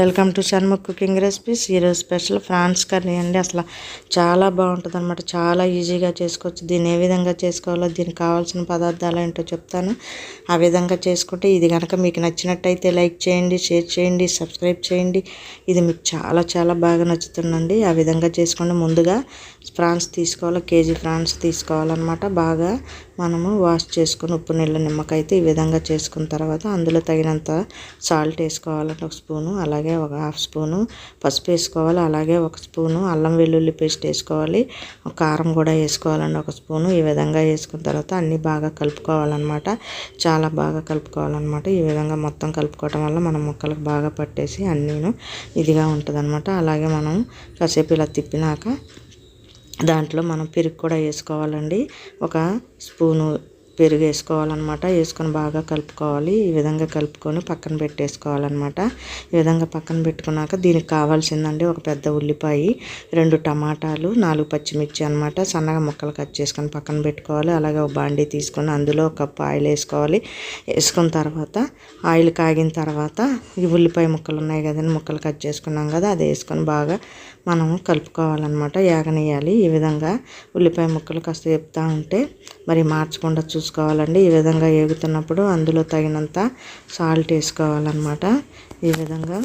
Welcome to Shanmukh cooking recipes. ఈరోజు special prawns curry అండి. అసలు చాలా బాగుంటుంది అనమాట చాలా ఈజీగా చేసుకోవచ్చు. దీన్ని ఏ విధంగా చేసుకోవాలో దీనికి కావాల్సిన పదార్థాలు ఏంటో చెప్తాను. ఆ విధంగా చేసుకుంటే ఇది కనుక మీకు నచ్చినట్టయితే లైక్ చేయండి షేర్ చేయండి సబ్స్క్రైబ్ చేయండి. ఇది మీకు చాలా చాలా బాగా నచ్చుతుందండి. ఆ విధంగా చేసుకోండి. ముందుగా ఫ్రాన్స్ తీసుకోవాలి? కేజీ ఫ్రాన్స్ తీసుకోవాలన్నమాట బాగా. మనము వాష్ చేసుకుని ఉప్పు నీళ్ళ నిమ్మకైతే ఈ విధంగా చేసుకున్న తర్వాత అందులో తగినంత సాల్ట్ వేసుకోవాలంటే ఒక స్పూను అలాగే ఒక హాఫ్ స్పూను పసుపు వేసుకోవాలి అలాగే ఒక స్పూను అల్లం వెల్లుల్లి పేస్ట్ వేసుకోవాలి కారం కూడా వేసుకోవాలండి ఒక స్పూను. ఈ విధంగా వేసుకున్న తర్వాత అన్నీ బాగా కలుపుకోవాలన్నమాట చాలా బాగా కలుపుకోవాలన్నమాట. ఈ విధంగా మొత్తం కలుపుకోవటం వల్ల మన ముక్కలకు బాగా పట్టేసి అన్నీను ఇదిగా ఉంటుంది అలాగే మనం కాసేపు ఇలా తిప్పినాక దాంట్లో మనం పెరుగు కూడా వేసుకోవాలండి. ఒక స్పూను పెరుగు వేసుకోవాలన్నమాట వేసుకొని బాగా కలుపుకోవాలి. ఈ విధంగా కలుపుకొని పక్కన పెట్టేసుకోవాలన్నమాట. ఈ విధంగా పక్కన పెట్టుకున్నాక దీనికి కావాల్సిందండి ఒక పెద్ద ఉల్లిపాయ రెండు టమాటాలు నాలుగు పచ్చిమిర్చి అనమాట సన్నగా ముక్కలు కట్ చేసుకొని పక్కన పెట్టుకోవాలి. అలాగే ఒక బాండీ తీసుకొని అందులో ఒక కప్పు ఆయిల్ వేసుకోవాలి. వేసుకున్న తర్వాత ఆయిల్ కాగిన తర్వాత ఈ ఉల్లిపాయ ముక్కలు ఉన్నాయి కదండి ముక్కలు కట్ చేసుకున్నాం కదా అది వేసుకొని బాగా మనము కలుపుకోవాలన్నమాట. యాగనేయాలి. ఈ విధంగా ఉల్లిపాయ ముక్కలు కాస్త చెప్తా ఉంటే మరి మార్చకుండా చూసుకోవాలండి ఈ విధంగా ఏగుతున్నప్పుడు అందులో తగినంత సాల్ట్ వేసుకోవాలన్నమాట. ఈ విధంగా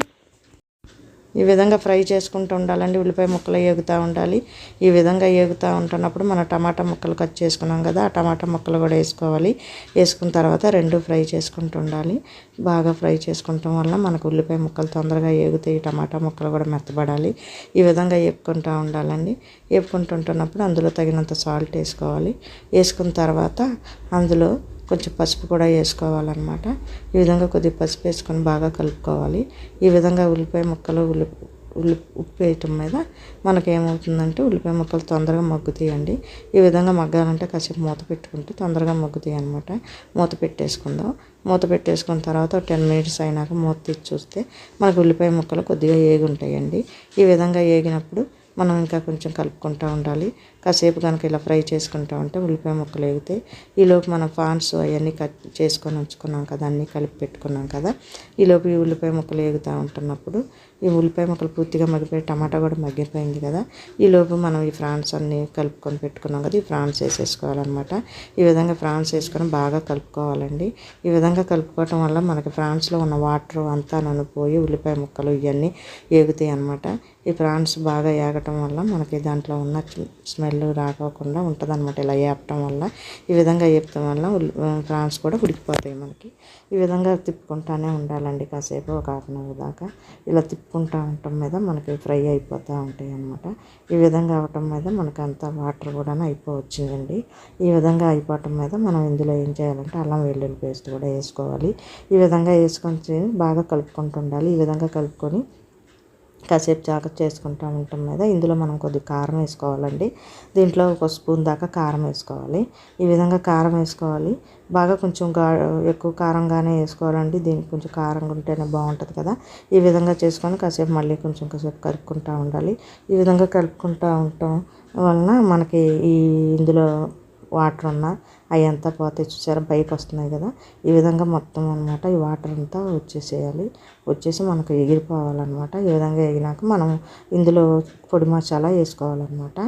ఈ విధంగా ఫ్రై చేసుకుంటూ ఉండాలండి. ఉల్లిపాయ ముక్కలు ఏగుతూ ఉండాలి. ఈ విధంగా ఏగుతూ ఉంటున్నప్పుడు మన టమాటా ముక్కలు కట్ చేసుకున్నాం కదా ఆ టమాటా ముక్కలు కూడా వేసుకోవాలి. వేసుకున్న తర్వాత రెండు ఫ్రై చేసుకుంటూ ఉండాలి. బాగా ఫ్రై చేసుకుంటాం వల్ల మనకు ఉల్లిపాయ ముక్కలు తొందరగా ఏగుతాయి టమాటా ముక్కలు కూడా మెత్తబడాలి. ఈ విధంగా వేపుకుంటూ ఉండాలండి. ఏపుకుంటుంటున్నప్పుడు అందులో తగినంత సాల్ట్ వేసుకోవాలి. వేసుకున్న తర్వాత అందులో కొంచెం పసుపు కూడా వేసుకోవాలన్నమాట. ఈ విధంగా కొద్దిగా పసుపు వేసుకొని బాగా కలుపుకోవాలి. ఈ విధంగా ఉల్లిపాయ ముక్కలు ఉల్లి ఉల్లి ఉప్పు వేయటం మీద మనకి ఏమవుతుందంటే ఉల్లిపాయ ముక్కలు తొందరగా మగ్గుతాయండి. ఈ విధంగా మగ్గాలంటే కాసేపు మూత పెట్టుకుంటే తొందరగా మగ్గుతాయి అనమాట మూత పెట్టేసుకుందాం. మూత పెట్టేసుకున్న తర్వాత టెన్ మినిట్స్ అయినాక మూత తీసి చూస్తే మనకు ఉల్లిపాయ ముక్కలు కొద్దిగా ఏగి ఉంటాయండి ఈ విధంగా ఏగినప్పుడు మనం ఇంకా కొంచెం కలుపుకుంటూ ఉండాలి. కాసేపు కనుక ఇలా ఫ్రై చేసుకుంటూ ఉంటే ఉల్లిపాయ ముక్కలు వేగితే ఈలోపు మనం ఫాన్స్ అవన్నీ కట్ చేసుకొని ఉంచుకున్నాం కదా అన్నీ కలిపి పెట్టుకున్నాం కదా ఈలోపు ఈ ఉల్లిపాయ ముక్కలు వేగుతూ ఉంటున్నప్పుడు ఈ ఉల్లిపాయ ముక్కలు పూర్తిగా మగ్గిపోయి టమాటా కూడా మగ్గిపోయింది కదా ఈలోపు మనం ఈ ఫ్రాన్స్ అన్నీ కలుపుకొని పెట్టుకున్నాం కదా ఈ ఫ్రాన్స్ వేసేసుకోవాలన్నమాట. ఈ విధంగా ఫ్రాన్స్ వేసుకొని బాగా కలుపుకోవాలండి. ఈ విధంగా కలుపుకోవటం వల్ల మనకి ఫ్రాన్స్లో ఉన్న వాటర్ అంతా నన్ను పోయి ఉల్లిపాయ ముక్కలు ఇవన్నీ ఏగుతాయి అనమాట ఈ ప్రాన్స్ బాగా ఏగటం వల్ల మనకి దాంట్లో ఉన్న స్మెల్ రాకోకుండా ఉంటుంది అనమాట ఇలా వేపటం వల్ల ఈ విధంగా వేపటం వల్ల ప్రాన్స్ కూడా ఉడికిపోతాయి మనకి. ఈ విధంగా తిప్పుకుంటానే ఉండాలండి కాసేపు ఒక హాఫ్ అన్ అవర్ దాకా. ఇలా తిప్పుకుంటూ ఉండటం మీద మనకి ఫ్రై అయిపోతూ ఉంటాయి అనమాట ఈ విధంగా అవటం మీద మనకి అంత వాటర్ కూడా అయిపోవచ్చిందండి. ఈ విధంగా అయిపోవటం మీద మనం ఇందులో ఏం చేయాలంటే అల్లం వెల్లుల్లి పేస్ట్ కూడా వేసుకోవాలి. ఈ విధంగా వేసుకొని బాగా కలుపుకుంటూ ఉండాలి. ఈ విధంగా కలుపుకొని కాసేపు జాగ్రత్త చేసుకుంటూ ఉంటాం మీద ఇందులో మనం కొద్దిగా కారం వేసుకోవాలండి. దీంట్లో ఒక స్పూన్ దాకా కారం వేసుకోవాలి. ఈ విధంగా కారం వేసుకోవాలి. బాగా కొంచెం గా ఎక్కువ కారంగానే వేసుకోవాలండి. దీనికి కొంచెం కారంగా ఉంటేనే బాగుంటుంది కదా. ఈ విధంగా చేసుకొని కాసేపు మళ్ళీ కొంచెం కాసేపు కలుపుకుంటూ ఉండాలి. ఈ విధంగా కలుపుకుంటూ ఉండటం వలన మనకి ఈ ఇందులో వాటర్ ఉన్న అవి అంతా పోతే చూసారా పైకి వస్తున్నాయి కదా. ఈ విధంగా మొత్తం అనమాట ఈ వాటర్ అంతా వచ్చేసేయాలి. వచ్చేసి మనకు ఎగిరిపోవాలన్నమాట. ఈ విధంగా ఎగినాక మనం ఇందులో పొడి మసాలా వేసుకోవాలన్నమాట.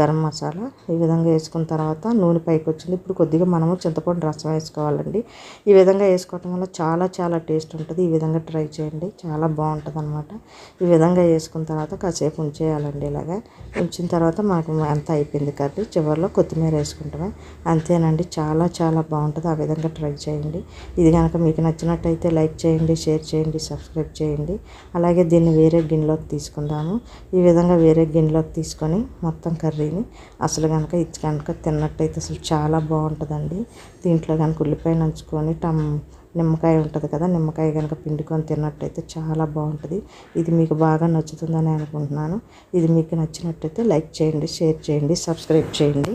గరం మసాలా ఈ విధంగా వేసుకున్న తర్వాత నూనె పైకి వచ్చింది. ఇప్పుడు కొద్దిగా మనము చింతపండు రసం వేసుకోవాలండి. ఈ విధంగా వేసుకోవటం వల్ల చాలా చాలా టేస్ట్ ఉంటుంది. ఈ విధంగా ట్రై చేయండి. చాలా బాగుంటుంది అనమాట ఈ విధంగా వేసుకున్న తర్వాత కాసేపు ఉంచేయాలండి ఇలాగా. ఉంచిన తర్వాత మనకు అంతా అయిపోయింది కర్రీ చివరిలో కొత్తిమీర వేసుకుంటామే. అంతేనండి. చాలా చాలా బాగుంటుంది. ఆ విధంగా ట్రై చేయండి. ఇది కనుక మీకు నచ్చినట్టయితే లైక్ చేయండి షేర్ చేయండి సబ్స్క్రైబ్ చేయండి. అలాగే దీన్ని వేరే గిన్నెలోకి తీసుకుందాము. ఈ విధంగా వేరే గిన్నెలోకి తీసుకొని మొత్తం కర్రీని అసలు కనుక ఇది కనుక తిన్నట్టయితే అసలు చాలా బాగుంటుందండి. దీంట్లో కనుక ఉల్లిపాయ నంచుకొని టమ్ నిమ్మకాయ ఉంటుంది కదా నిమ్మకాయ కనుక పిండుకొని తిన్నట్టయితే చాలా బాగుంటుంది. ఇది మీకు బాగా నచ్చుతుందని అనుకుంటున్నాను. ఇది మీకు నచ్చినట్టయితే లైక్ చేయండి షేర్ చేయండి సబ్స్క్రైబ్ చేయండి.